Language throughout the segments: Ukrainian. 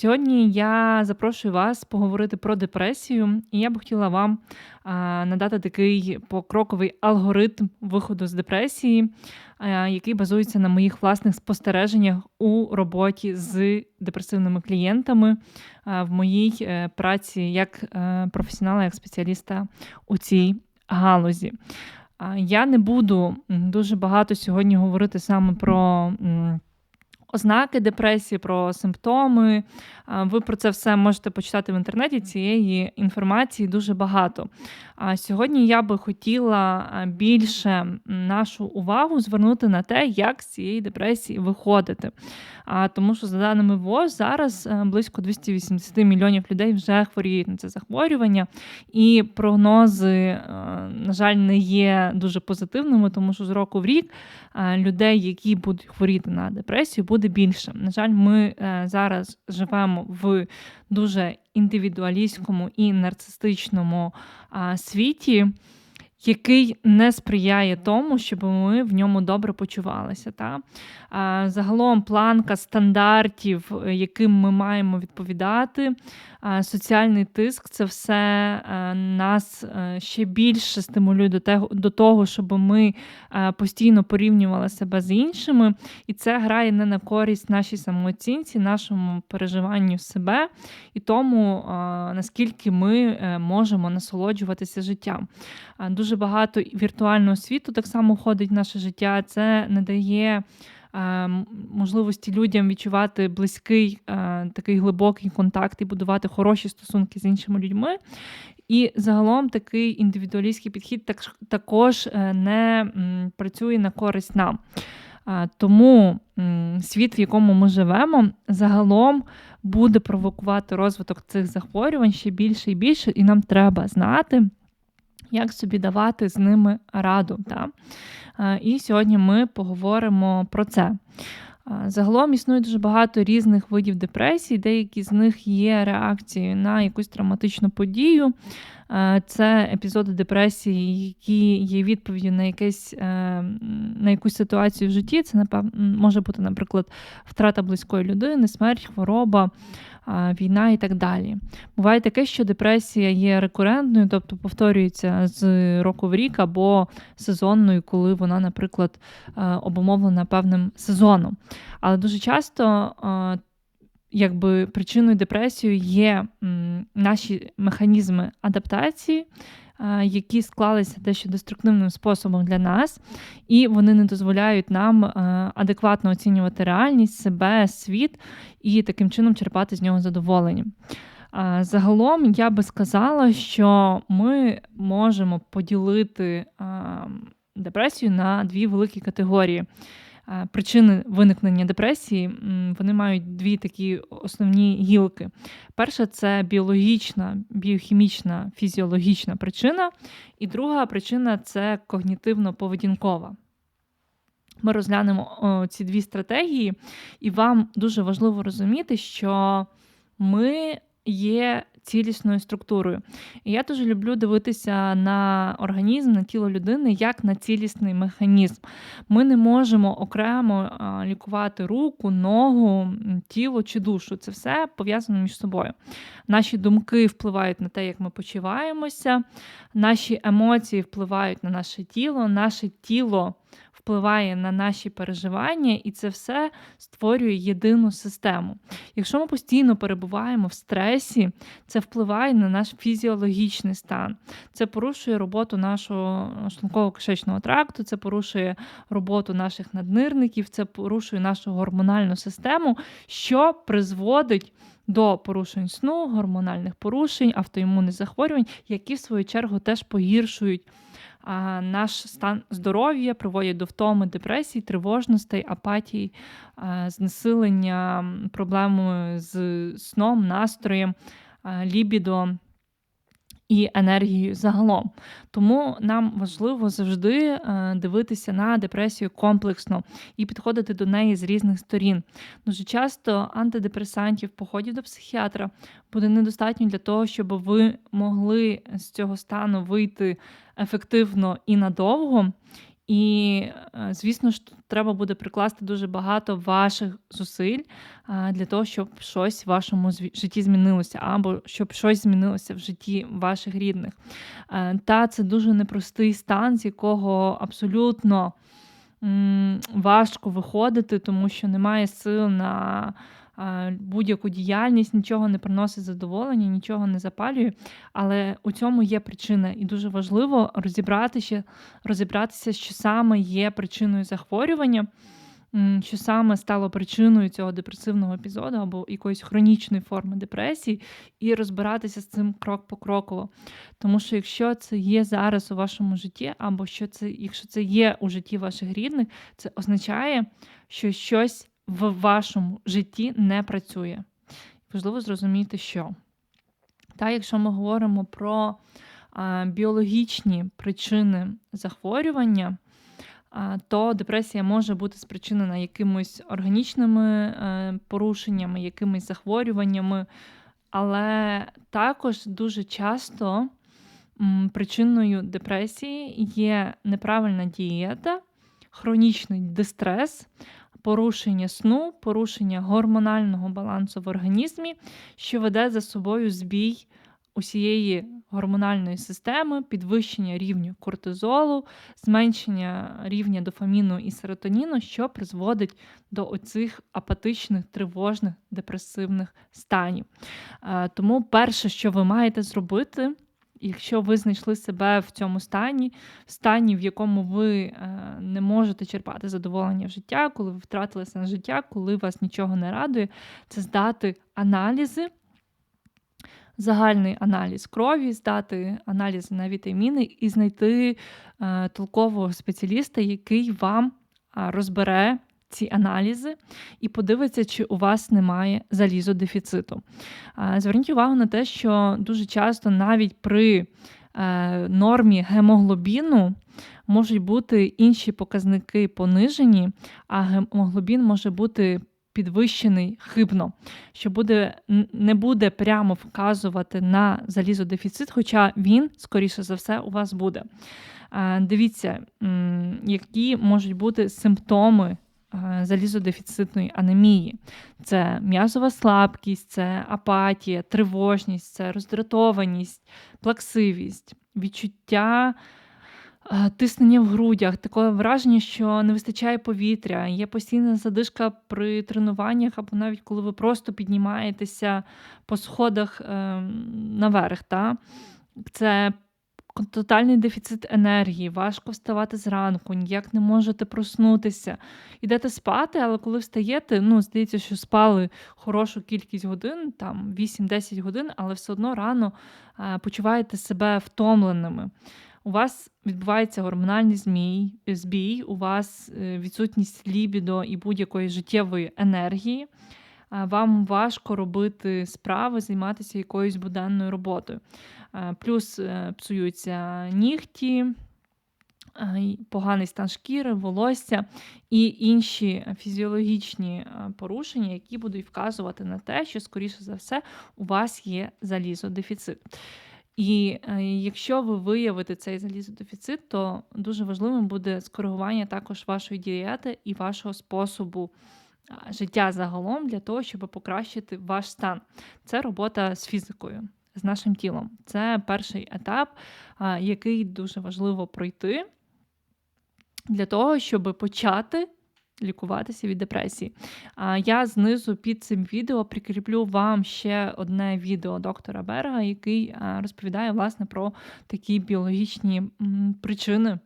Сьогодні я запрошую вас поговорити про депресію, і я б хотіла вам надати такий покроковий алгоритм виходу з депресії, який базується на моїх власних спостереженнях у роботі з депресивними клієнтами в моїй е, праці як е, професіонала, як спеціаліста у цій галузі. Я не буду дуже багато сьогодні говорити саме про ознаки депресії, про симптоми. Ви про це все можете почитати в інтернеті. Цієї інформації дуже багато. А сьогодні я би хотіла більше нашу увагу звернути на те, як з цієї депресії виходити. А тому, що за даними ВОЗ, зараз е, близько 280 мільйонів людей вже хворіють на це захворювання, і прогнози, е, на жаль, не є дуже позитивними, тому що з року в рік е, людей, які будуть хворіти на депресію, буде більше. На жаль, ми зараз живемо в дуже індивідуалістському і нарцистичному світі який не сприяє тому, щоб ми в ньому добре почувалися. Та? Загалом планка стандартів, яким ми маємо відповідати, соціальний тиск це все нас ще більше стимулює до того, до того, щоб ми постійно порівнювали себе з іншими, і це грає не на користь нашій самооцінці, нашому переживанню себе і тому, наскільки ми е, можемо насолоджуватися життям. Дуже багато віртуального світу так само входить в наше життя. Це не дає. Можливості людям відчувати близький такий глибокий контакт і будувати хороші стосунки з іншими людьми. І загалом такий індивідуалістський підхід також е, не працює на користь нам. Тому світ, в якому ми живемо, загалом буде провокувати розвиток цих захворювань ще більше і більше, і нам треба знати як собі давати з ними раду. Та? І сьогодні ми поговоримо про це. Загалом існує дуже багато різних видів депресії, деякі з них є реакцією на якусь травматичну подію. Це епізоди депресії, які є відповіддю на якесь, е, на якусь ситуацію в житті. Це напевно може бути, наприклад, втрата близької людини, смерть, хвороба війна і так далі. Буває таке, що депресія є рекурентною, тобто повторюється з року в рік або сезонною, коли вона, наприклад, обумовлена певним сезоном. Але дуже часто. Якби причиною депресії є наші механізми адаптації, які склалися дещо деструктивним способом для нас, і вони не дозволяють нам адекватно оцінювати реальність, себе, світ і таким чином черпати з нього задоволення. Загалом я би сказала, що ми можемо поділити депресію на дві великі категорії. Причини виникнення депресії вони мають дві такі основні гілки. Перша це біологічна, біохімічна, фізіологічна причина, і друга причина це когнітивно-поведінкова. Ми розглянемо ці дві стратегії, і вам дуже важливо розуміти, що ми є цілісною структурою. І я дуже люблю дивитися на організм, на тіло людини як на цілісний механізм. Ми не можемо окремо лікувати руку, ногу, тіло чи душу. Це все пов'язано між собою. Наші думки впливають на те, як ми почуваємося, наші емоції впливають на наше тіло, наше тіло впливає на наші переживання, і це все створює єдину систему. Якщо ми постійно перебуваємо в стресі, це впливає на наш фізіологічний стан, це порушує роботу нашого шлунково кишечного тракту, це порушує роботу наших наднирників, це порушує нашу гормональну систему, що призводить. До порушень сну, гормональних порушень, автоімунних захворювань, які в свою чергу теж погіршують наш стан здоров'я приводять до втоми, депресії, тривожностей, апатії, знесилення, проблеми з сном, настроєм, лібідо і енергією загалом. Тому нам важливо завжди е, дивитися на депресію комплексно і підходити до неї з різних сторін. Дуже часто антидепресантів, походів до психіатра буде недостатньо для того, щоб ви могли з цього стану вийти ефективно і надовго. І, е, звісно ж, треба буде прикласти дуже багато ваших зусиль для того, щоб щось в вашому житті змінилося, або щоб щось змінилося в житті ваших рідних. Е, та це дуже непростий стан, з якого абсолютно важко виходити, тому що немає сил на будь-яку діяльність, нічого не приносить задоволення, нічого не запалює. Але у цьому є причина, і дуже важливо розібратися, розібратися, що саме є причиною захворювання. Що саме стало причиною цього депресивного епізоду або якоїсь хронічної форми депресії, і розбиратися з цим крок по кроково. Тому що якщо це є зараз у вашому житті, або що це, якщо це є у житті ваших рідних, це означає, що щось в вашому житті не працює. Важливо зрозуміти, що. Та, якщо ми говоримо про а, біологічні причини захворювання, а, то депресія може бути спричинена якимись органічними а, е, порушеннями, якимись захворюваннями, але також дуже часто м, причиною депресії є неправильна дієта, хронічний дистрес, порушення сну, порушення гормонального балансу в організмі, що веде за собою збій усієї гормональної системи, підвищення рівня кортизолу, зменшення рівня дофаміну і серотоніну, що призводить до оцих апатичних, тривожних, депресивних станів. Е, тому перше, що ви маєте зробити, Якщо ви знайшли себе в цьому стані, в стані, в якому ви е, не можете черпати задоволення в життя, коли ви втратили сенс життя, коли вас нічого не радує, це здати аналізи, загальний аналіз крові, здати аналізи на вітаміни і знайти е, толкового спеціаліста, який вам розбере ці аналізи і подивиться, чи у вас немає залізодефіциту. Зверніть увагу на те, що дуже часто навіть при е, нормі гемоглобіну можуть бути інші показники понижені, а гемоглобін може бути підвищений хибно, що буде, не буде прямо вказувати на залізодефіцит, хоча він, скоріше за все, у вас буде. Дивіться, які можуть бути симптоми залізодефіцитної анемії. Це м'язова слабкість, це апатія, тривожність, це роздратованість, плаксивість, відчуття. Е, тиснення в грудях, таке враження, що не вистачає повітря, є постійна задишка при тренуваннях, або навіть коли ви просто піднімаєтеся по сходах ем, наверх. Та? Це тотальний дефіцит енергії, важко вставати зранку, ніяк не можете проснутися. Ідете спати, але коли встаєте, ну, здається, що спали хорошу кількість годин, там 8-10 годин, але все одно рано е, почуваєте себе втомленими. У вас відбувається гормональний змій, збій, у вас е, відсутність лібідо і будь-якої життєвої енергії. Вам важко робити справи, займатися якоюсь буденною роботою. Е, плюс е, псуються нігті, е, поганий стан шкіри, волосся і інші фізіологічні порушення, які будуть вказувати на те, що, скоріше за все, у вас є залізодефіцит. І якщо ви виявите цей залізодефіцит, то дуже важливим буде скоригування також вашої дієти і вашого способу життя загалом для того, щоб покращити ваш стан. Це робота з фізикою з нашим тілом. Це перший етап, який дуже важливо пройти для того, щоб почати. Лікуватися від депресії. А Я знизу під цим відео прикріплю вам ще одне відео доктора Берга, який розповідає власне про такі біологічні причини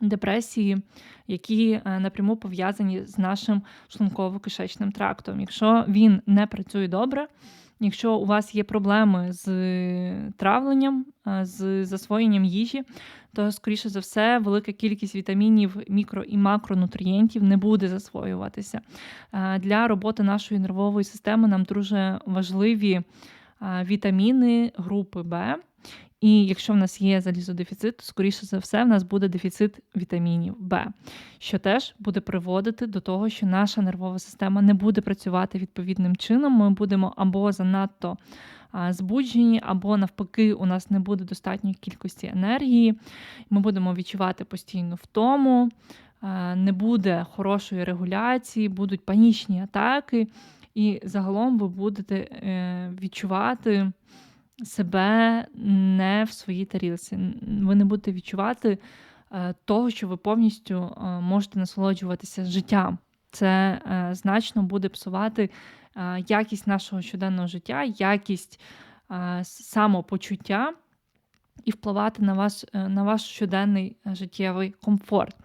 депресії, які напряму пов'язані з нашим шлунково-кишечним трактом. Якщо він не працює добре, Якщо у вас є проблеми з травленням, з засвоєнням їжі, то, скоріше за все, велика кількість вітамінів, мікро і макронутрієнтів не буде засвоюватися. Для роботи нашої нервової системи нам дуже важливі вітаміни групи Б. І якщо в нас є залізодефіцит, то скоріше за все в нас буде дефіцит вітамінів Б, що теж буде приводити до того, що наша нервова система не буде працювати відповідним чином. Ми будемо або занадто збуджені, або навпаки, у нас не буде достатньої кількості енергії. Ми будемо відчувати постійну втому, не буде хорошої регуляції, будуть панічні атаки, і загалом ви будете е, відчувати себе не в своїй тарілці. Ви не будете відчувати е, того, що ви повністю е, можете насолоджуватися життям. Це значно буде псувати якість нашого щоденного життя, якість самопочуття і впливати на вас, на ваш щоденний життєвий комфорт.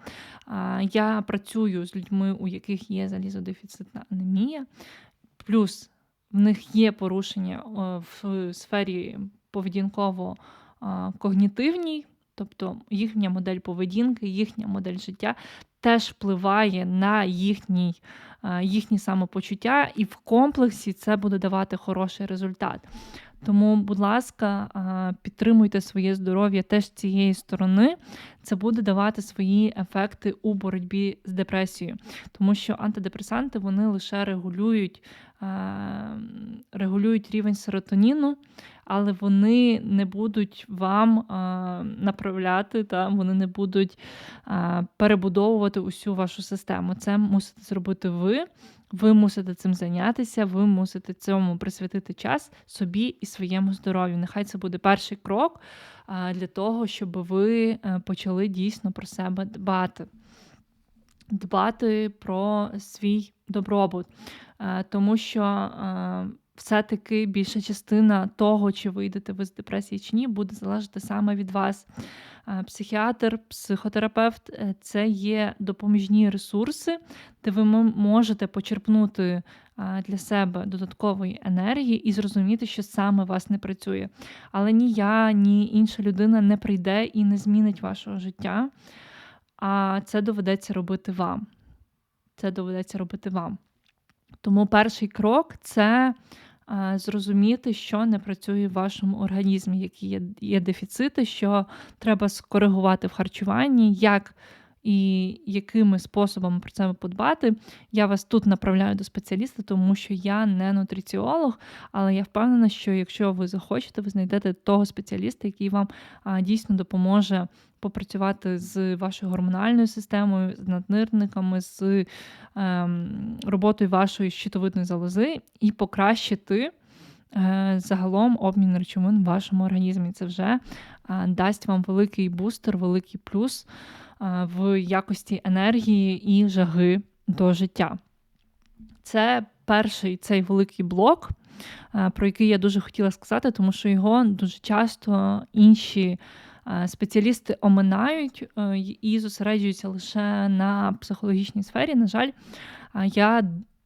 Я працюю з людьми, у яких є залізодефіцитна анемія, плюс в них є порушення в сфері поведінково-когнітивній, тобто їхня модель поведінки, їхня модель життя теж впливає на їхній, їхні самопочуття, і в комплексі це буде давати хороший результат. Тому, будь ласка, підтримуйте своє здоров'я теж цієї сторони. Це буде давати свої ефекти у боротьбі з депресією, тому що антидепресанти вони лише регулюють регулюють рівень серотоніну, але вони не будуть вам направляти, та вони не будуть перебудовувати усю вашу систему. Це мусите зробити ви. Ви мусите цим зайнятися, ви мусите цьому присвятити час собі і своєму здоров'ю. Нехай це буде перший крок для того, щоб ви е, почали дійсно про себе дбати, дбати про свій добробут. Е, тому що е, все-таки більша частина того, чи вийдете ви з депресії чи ні, буде залежати саме від вас. Е, психіатр, психотерапевт це є допоміжні ресурси, де ви можете почерпнути для себе додаткової енергії і зрозуміти, що саме вас не працює. Але ні я, ні інша людина не прийде і не змінить вашого життя. А це доведеться робити вам. Це доведеться робити вам. Тому перший крок це зрозуміти, що не працює в вашому організмі, які є, є дефіцити, що треба скоригувати в харчуванні, як і якими способами про це подбати. Я вас тут направляю до спеціаліста, тому що я не нутриціолог, але я впевнена, що якщо ви захочете, ви знайдете того спеціаліста, який вам дійсно допоможе попрацювати з вашою гормональною системою, з наднирниками, з ем, роботою вашої щитовидної залози і покращити. Е, загалом обмін речовин в вашому організмі це вже дасть вам великий бустер, великий плюс в якості енергії і жаги до життя. Це перший цей великий блок, про який я дуже хотіла сказати, тому що його дуже часто інші спеціалісти оминають е, і зосереджуються лише на психологічній сфері. На жаль, я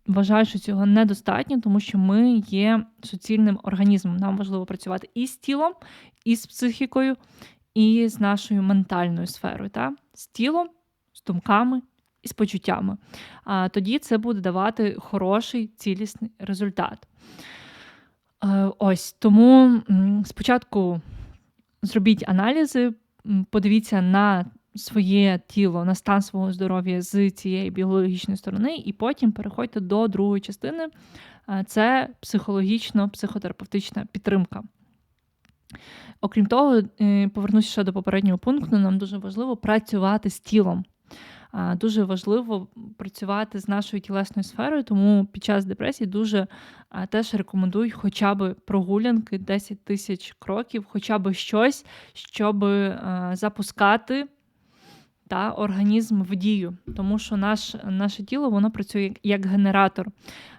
вважаю, що цього недостатньо, тому що ми є суцільним організмом. Нам важливо працювати і з тілом, і з психікою, і з нашою ментальною сферою, та? з тілом, з думками. І з почуттями. А тоді це буде давати хороший цілісний результат. Е, ось тому спочатку зробіть аналізи, подивіться на своє тіло, на стан свого здоров'я з цієї біологічної сторони, і потім переходьте до другої частини це психологічно-психотерапевтична підтримка. Окрім того, е, повернуся ще до попереднього пункту, нам дуже важливо працювати з тілом. Дуже важливо працювати з нашою тілесною сферою, тому під час депресії дуже теж рекомендують хоча б прогулянки 10 тисяч кроків, хоча б щось, щоб запускати та організм в дію, тому що наш, наше тіло воно працює як генератор.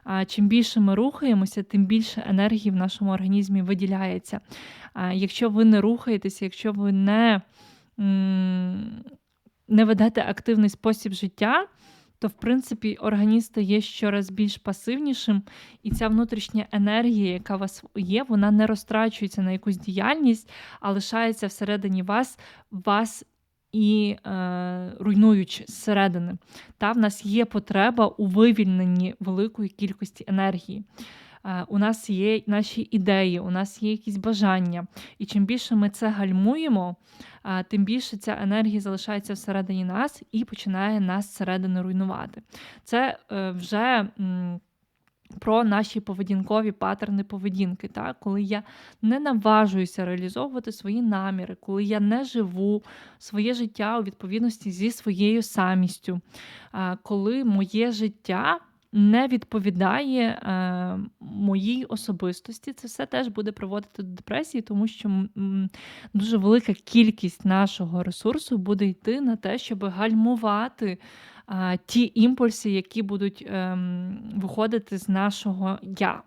А Чим більше ми рухаємося, тим більше енергії в нашому організмі виділяється. А Якщо ви не рухаєтеся, якщо ви не не ведете активний спосіб життя, то в принципі організм стає щораз більш пасивнішим, і ця внутрішня енергія, яка у вас є, вона не розтрачується на якусь діяльність, а лишається всередині вас, вас і е, руйнуючи зсередини. Та в нас є потреба у вивільненні великої кількості енергії. Е, у нас є наші ідеї, у нас є якісь бажання. І чим більше ми це гальмуємо, е, тим більше ця енергія залишається всередині нас і починає нас зсередини руйнувати. Це е, вже про наші поведінкові паттерни поведінки, так? коли я не наважуюся реалізовувати свої наміри, коли я не живу своє життя у відповідності зі своєю самістю, коли моє життя не відповідає е, моїй особистості, це все теж буде приводити до депресії, тому що м, дуже велика кількість нашого ресурсу буде йти на те, щоб гальмувати е, ті імпульси, які будуть е, виходити з нашого я.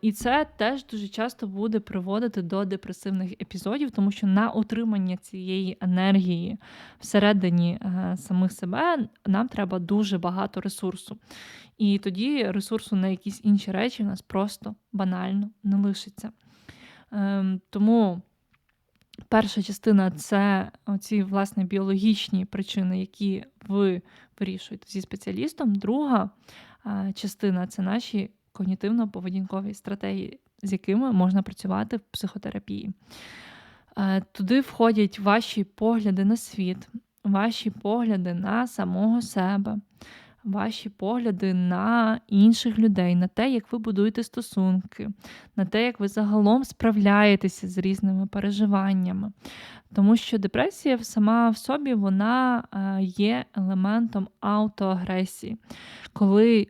І це теж дуже часто буде приводити до депресивних епізодів, тому що на утримання цієї енергії всередині е, самих себе нам треба дуже багато ресурсу. І тоді ресурсу на якісь інші речі у нас просто банально не лишиться. Ем, тому перша частина це ці власне біологічні причини, які ви вирішуєте зі спеціалістом. Друга е, частина це наші когнітивно-поведінкові стратегії, з якими можна працювати в психотерапії. Е, туди входять ваші погляди на світ, ваші погляди на самого себе, ваші погляди на інших людей, на те, як ви будуєте стосунки, на те, як ви загалом справляєтеся з різними переживаннями. Тому що депресія сама в собі вона е, є елементом аутоагресії. Коли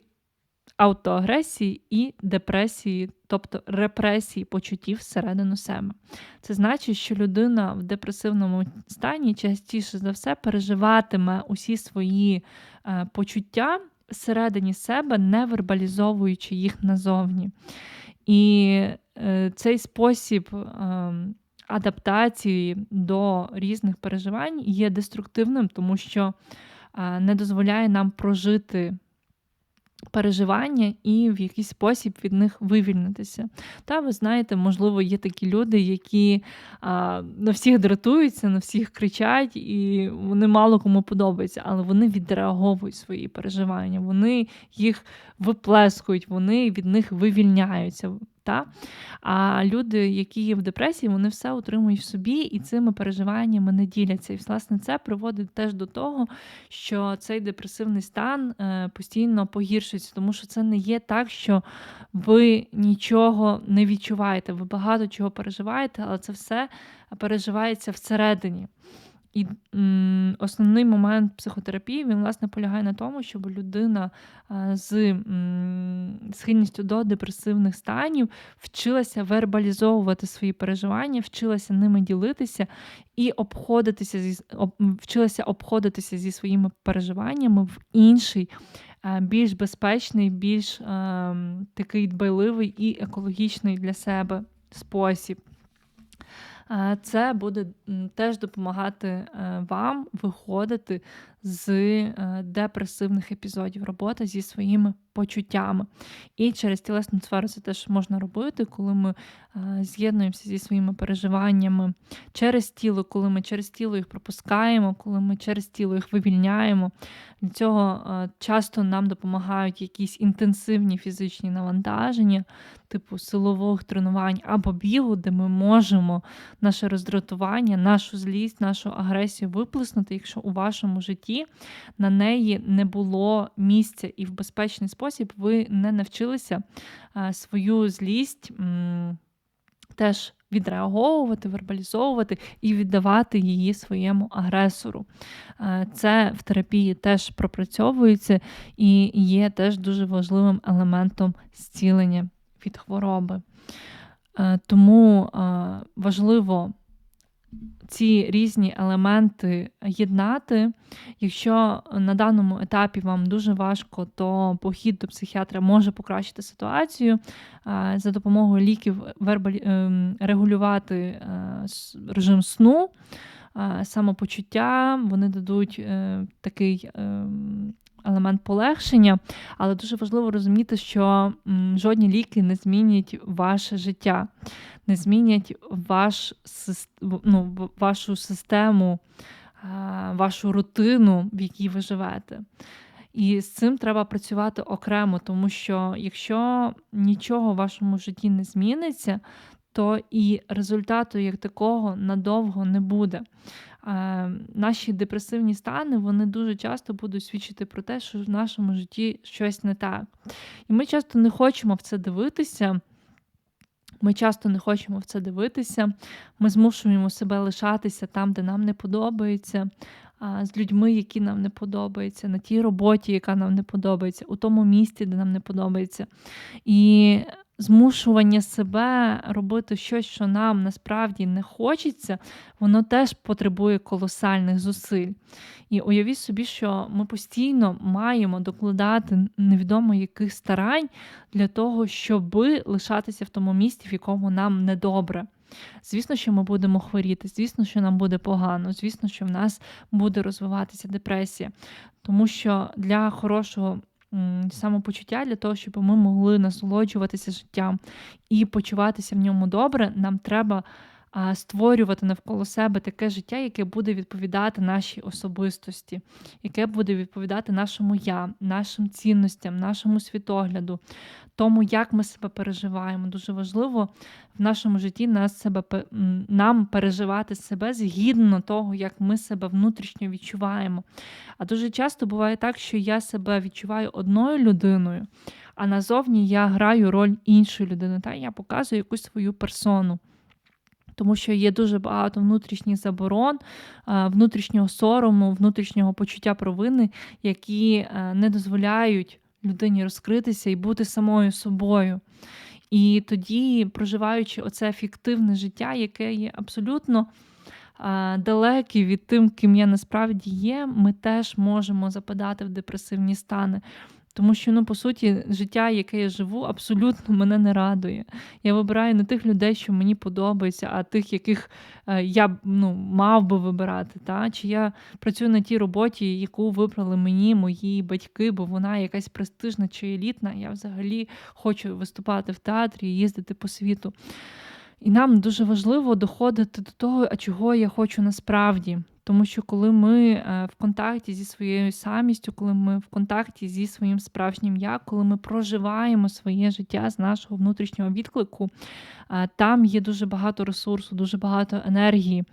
аутоагресії і депресії, тобто репресії почуттів всередину себе. Це значить, що людина в депресивному стані частіше за все переживатиме усі свої е, почуття всередині себе, не вербалізовуючи їх назовні. І е, цей спосіб. Е, Адаптації до різних переживань є деструктивним, тому що не дозволяє нам прожити переживання і в якийсь спосіб від них вивільнитися. Та ви знаєте, можливо, є такі люди, які а, на всіх дратуються, на всіх кричать, і вони мало кому подобаються, але вони відреаговують свої переживання, вони їх виплескують, вони від них вивільняються. Та? А люди, які є в депресії, вони все утримують в собі і цими переживаннями не діляться. І, власне, це приводить теж до того, що цей депресивний стан е, постійно погіршується, тому що це не є так, що ви нічого не відчуваєте. Ви багато чого переживаєте, але це все переживається всередині. І основний момент психотерапії він власне полягає на тому, щоб людина з схильністю до депресивних станів вчилася вербалізовувати свої переживання, вчилася ними ділитися і обходитися зі вчилася обходитися зі своїми переживаннями в інший. Більш безпечний, більш такий дбайливий і екологічний для себе спосіб. Це буде теж допомагати е, вам виходити з е, депресивних епізодів, робота зі своїми почуттями. І через тілесну сферу це теж можна робити, коли ми е, з'єднуємося зі своїми переживаннями через тіло, коли ми через тіло їх пропускаємо, коли ми через тіло їх вивільняємо. Для цього часто нам допомагають якісь інтенсивні фізичні навантаження, типу силових тренувань або бігу, де ми можемо наше роздратування, нашу злість, нашу агресію виплеснути, якщо у вашому житті на неї не було місця і в безпечний спосіб ви не навчилися свою злість теж відреаговувати, вербалізовувати і віддавати її своєму агресору. Це в терапії теж пропрацьовується і є теж дуже важливим елементом зцілення від хвороби. Тому важливо ці різні елементи єднати. Якщо на даному етапі вам дуже важко, то похід до психіатра може покращити ситуацію за допомогою ліків ем, регулювати е, режим сну, самопочуття, вони дадуть е, такий ем, елемент полегшення, але дуже важливо розуміти, що жодні ліки не змінять ваше життя, не змінять ваш, ну, вашу систему, вашу рутину, в якій ви живете. І з цим треба працювати окремо, тому що якщо нічого в вашому житті не зміниться, то і результату як такого надовго не буде. Е, наші депресивні стани вони дуже часто будуть свідчити про те, що в нашому житті щось не так. І ми часто не хочемо в це дивитися. Ми часто не хочемо в це дивитися, ми змушуємо себе лишатися там, де нам не подобається, з людьми, які нам не подобаються, на тій роботі, яка нам не подобається, у тому місці, де нам не подобається. І змушування себе робити щось, що нам насправді не хочеться, воно теж потребує колосальних зусиль. І уявіть собі, що ми постійно маємо докладати невідомо яких старань для того, щоб лишатися в тому місці, в якому нам недобре. Звісно, що ми будемо хворіти, звісно, що нам буде погано, звісно, що в нас буде розвиватися депресія, тому що для хорошого самопочуття для того, щоб ми могли насолоджуватися життям і почуватися в ньому добре, нам треба створювати навколо себе таке життя, яке буде відповідати нашій особистості, яке буде відповідати нашому я, нашим цінностям, нашому світогляду, тому, як ми себе переживаємо. Дуже важливо в нашому житті нас себе нам переживати себе згідно того, як ми себе внутрішньо відчуваємо. А дуже часто буває так, що я себе відчуваю одною людиною, а назовні я граю роль іншої людини, та я показую якусь свою персону тому що є дуже багато внутрішніх заборон, внутрішнього сорому, внутрішнього почуття провини, які е, не дозволяють людині розкритися і бути самою собою. І тоді, проживаючи оце фіктивне життя, яке є абсолютно далеке від тим, ким я насправді є, ми теж можемо западати в депресивні стани. Тому що, ну, по суті, життя, яке я живу, абсолютно мене не радує. Я вибираю не тих людей, що мені подобається, а тих, яких е, я ну, мав би вибирати. Та? Чи я працюю на тій роботі, яку вибрали мені, мої батьки, бо вона якась престижна чи елітна. Я взагалі хочу виступати в театрі їздити по світу. І нам дуже важливо доходити до того, а чого я хочу насправді. Тому що коли ми е, в контакті зі своєю самістю, коли ми в контакті зі своїм справжнім я, коли ми проживаємо своє життя з нашого внутрішнього відклику, е, там є дуже багато ресурсу, дуже багато енергії.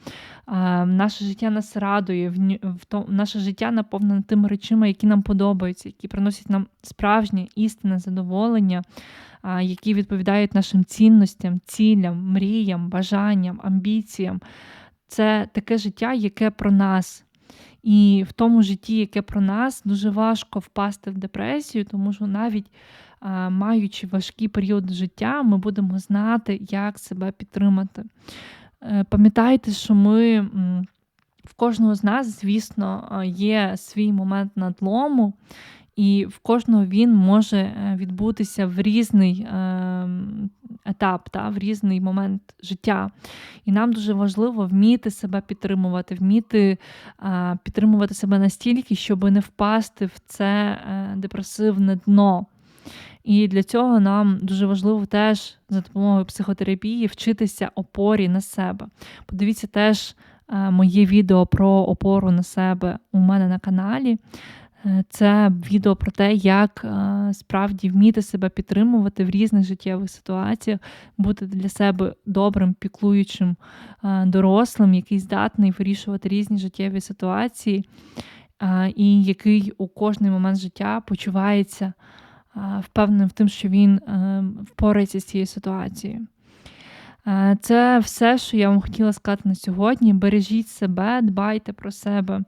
Е, наше життя нас радує, наше життя наповнене тими речами, які нам подобаються, які приносять нам справжнє істинне задоволення. Які відповідають нашим цінностям, цілям, мріям, бажанням, амбіціям це таке життя, яке про нас. І в тому житті, яке про нас, дуже важко впасти в депресію, тому що навіть маючи важкі періоди життя, ми будемо знати, як себе підтримати. Е, пам'ятайте, що ми в кожного з нас, звісно, є свій момент надлому, і в кожного він може е, відбутися в різний ем, етап, та, в різний момент життя. І нам дуже важливо вміти себе підтримувати, вміти а, підтримувати себе настільки, щоб не впасти в це е, депресивне дно. І для цього нам дуже важливо теж за допомогою психотерапії вчитися опорі на себе. Подивіться теж е, моє відео про опору на себе у мене на каналі. Е, це відео про те, як е, справді вміти себе підтримувати в різних життєвих ситуаціях, бути для себе добрим, піклуючим е, дорослим, який здатний вирішувати різні життєві ситуації, і який у кожний момент життя почувається впевненим в тим, що він впорається з цією ситуацією. Це все, що я вам хотіла сказати на сьогодні. Бережіть себе, дбайте про себе.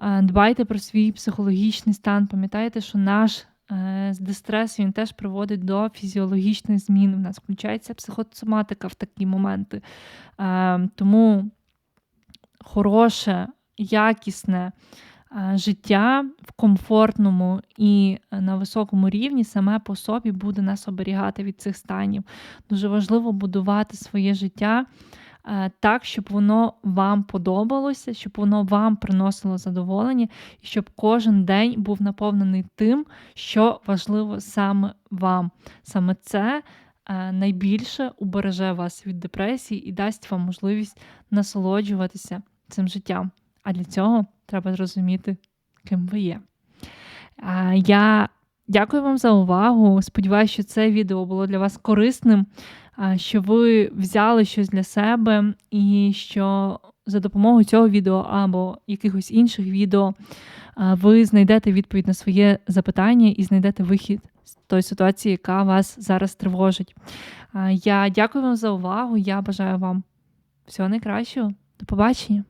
Дбайте про свій психологічний стан. Пам'ятайте, що наш е, дистрес він теж приводить до фізіологічних змін. У нас включається психосоматика в такі моменти. Е, тому хороше, якісне е, життя в комфортному і на високому рівні саме по собі буде нас оберігати від цих станів. Дуже важливо будувати своє життя. Е, так, щоб воно вам подобалося, щоб воно вам приносило задоволення, і щоб кожен день був наповнений тим, що важливо саме вам. Саме це е, найбільше убереже вас від депресії і дасть вам можливість насолоджуватися цим життям. А для цього треба зрозуміти, ким ви є. Е, я дякую вам за увагу. Сподіваюся, що це відео було для вас корисним що ви взяли щось для себе, і що за допомогою цього відео або якихось інших відео ви знайдете відповідь на своє запитання і знайдете вихід з тої ситуації, яка вас зараз тривожить. Я дякую вам за увагу. Я бажаю вам всього найкращого. До побачення.